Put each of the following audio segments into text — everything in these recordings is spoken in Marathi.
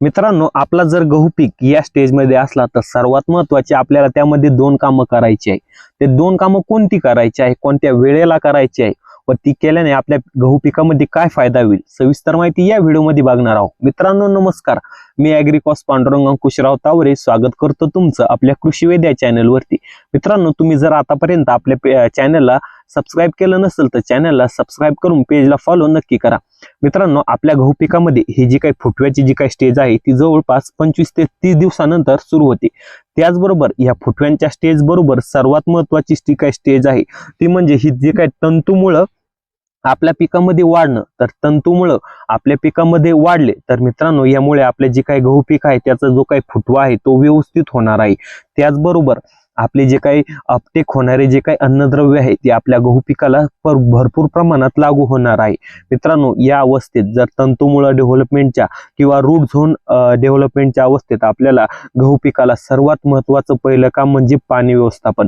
मित्रांनो आपला जर गहू पीक या स्टेजमध्ये असला तर सर्वात महत्त्वाचे आपल्याला त्यामध्ये दोन कामं करायची आहे. ते दोन कामं कोणती करायची आहे? कोणत्या वेळेला करायची आहे? व ती केल्याने आपल्या गहू पिकामध्ये काय फायदा होईल? सविस्तर माहिती या व्हिडिओमध्ये बघणार आहोत. मित्रांनो नमस्कार. मी अॅग्रिकॉस पांडुरंग अंकुशराव तावरे. स्वागत करतो तुमचं आपल्या कृषीवेद या चॅनलवरती मित्रांनो तुम्ही जर आतापर्यंत आपल्या चॅनलला सबस्क्राईब केलं नसेल तर चॅनलला सबस्क्राईब करून पेजला फॉलो नक्की करा. मित्रांनो आपल्या गहू पिकामध्ये ही जी काही फुटव्याची जी काही स्टेज आहे ती जवळपास पंचवीस ते तीस दिवसानंतर सुरू होते. त्याचबरोबर या फुटव्यांच्या स्टेज बरोबर सर्वात महत्वाची जी काही स्टेज आहे ती म्हणजे ही जी काही तंतुमुळं आपल्या पिकामध्ये वाढणं. तर तंतुमुळं आपल्या पिकामध्ये वाढले तर मित्रांनो यामुळे आपले जे काही गहू पीक आहे त्याचा जो काही फुटवा आहे तो व्यवस्थित होणार आहे. त्याचबरोबर आपले जे काही अपटेक होणारे जे काही अन्नद्रव्य आहे ते आपल्या गहू पिकाला पर- भरपूर प्रमाणात लागू होणार आहे. मित्रांनो या अवस्थेत जर तंतुमुळं डेव्हलपमेंटच्या किंवा रूट झोन डेव्हलपमेंटच्या अवस्थेत आपल्याला गहू पिकाला सर्वात महत्वाचं पहिलं काम म्हणजे पाणी व्यवस्थापन.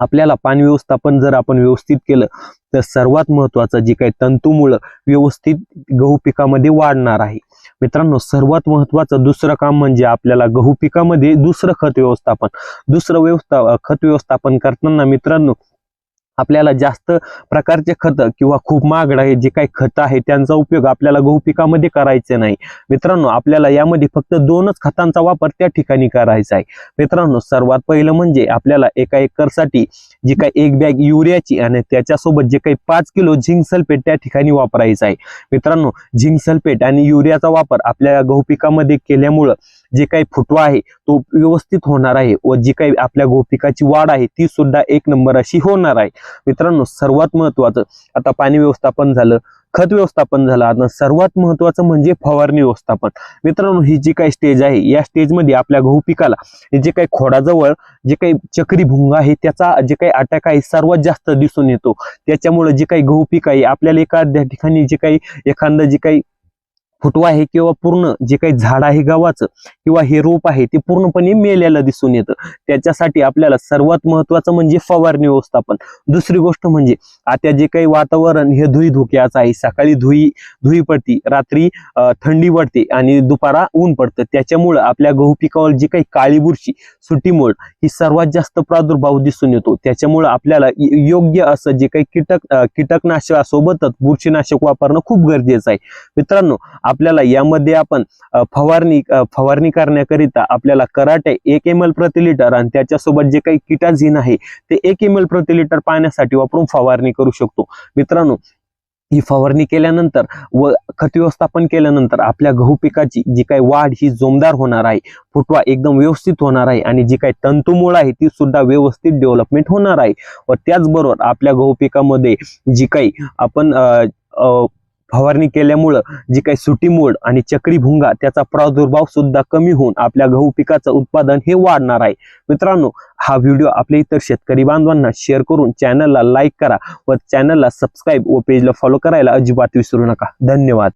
आपल्याला पाणी व्यवस्थापन जर आपण व्यवस्थित केलं तर सर्वात महत्वाचं जे काही तंतुमुळं व्यवस्थित गहू पिकामध्ये वाढणार आहे. मित्रांनो सर्वात महत्वाचं दुसरं काम म्हणजे आपल्याला गहू पिकामध्ये दुसरं खत व्यवस्थापन. दुसरं व्यवस्था खत व्यवस्थापन करताना मित्रांनो आपल्याला जास्त प्रकारचे खत किंवा खूप महागड आहे जे काही खत आहे त्यांचा उपयोग आपल्याला गहू पिकामध्ये करायचे नाही. मित्रांनो आपल्याला यामध्ये फक्त दोनच खतांचा वापर त्या ठिकाणी करायचा आहे. मित्रांनो सर्वात पहिलं म्हणजे आपल्याला एका एकरसाठी जी काही एक बॅग युरियाची आणि त्याच्यासोबत जे काही पाच किलो झिंक सल्फेट त्या ठिकाणी वापरायचं आहे. मित्रांनो झिंक सल्फेट आणि युरियाचा वापर आपल्या गहू पिकामध्ये केल्यामुळं जे काही फुटवा आहे तो व्यवस्थित होणार आहे व जी काही आपल्या गहू पिकाची वाढ आहे ती सुद्धा एक नंबर अशी होणार आहे. मित्रांनो सर्वात महत्वाचं आता पाणी व्यवस्थापन झालं खत व्यवस्थापन झालं आता सर्वात महत्वाचं म्हणजे फवारणी व्यवस्थापन. मित्रांनो ही जी काही स्टेज आहे या स्टेजमध्ये आपल्या गहू पिकाला जे काही खोडाजवळ जे काही चक्री भुंग आहे त्याचा जे काही अटॅक आहे सर्वात जास्त दिसून येतो. त्याच्यामुळे जे काही गहू पीक आहे आपल्याला एखाद्या ठिकाणी जे काही एखादं जे काही फुटवा आहे किंवा पूर्ण जे काही झाड आहे गावाचं किंवा हे रोप आहे ते पूर्णपणे मेल्याला दिसून येतं. त्याच्यासाठी आपल्याला सर्वात महत्वाचं म्हणजे फवारणी व्यवस्थापन. दुसरी गोष्ट म्हणजे आता जे काही वातावरण हे धुई धुक्याचं आहे. सकाळी धुई धुई पडती रात्री थंडी पडते आणि दुपारा ऊन पडतं. त्याच्यामुळं आपल्या गहू पिकावर जी काही काळी बुरशी सुटीमोड ही सर्वात जास्त प्रादुर्भाव दिसून येतो. त्याच्यामुळं आपल्याला योग्य असं जे काही कीटक कीटकनाशकासोबतच बुरशीनाशक वापरणं खूप गरजेचं आहे. मित्रांनो आपल्याला यामध्ये आपण फवारणी फवारणी करण्याकरिता आपल्याला कराटे एक एम एल प्रति लिटर आणि त्याच्यासोबत जे काही किटाझिन आहे ते एक एम एल प्रति लिटर पाण्यासाठी वापरून फवारणी करू शकतो. मित्रांनो ही फवारणी केल्यानंतर व खत व्यवस्थापन केल्यानंतर आपल्या गहू पिकाची जी काही वाढ ही जोमदार होणार आहे फुटवा एकदम व्यवस्थित होणार आहे आणि जी काही तंतुमूळ आहे ती सुद्धा व्यवस्थित डेव्हलपमेंट होणार आहे व त्याचबरोबर आपल्या गहू पिकामध्ये जी काही आपण अ, फवारणी केल्यामुळं जी काही सुटी मोड आणि चक्री भुंगा त्याचा प्रादुर्भाव सुद्धा कमी होऊन आपल्या गहू पिकाचं उत्पादन हे वाढणार आहे. मित्रांनो हा व्हिडिओ आपल्या इतर शेतकरी बांधवांना शेअर करून चॅनलला लाईक करा व चॅनलला सबस्क्राईब व पेजला फॉलो करायला अजिबात विसरू नका. धन्यवाद.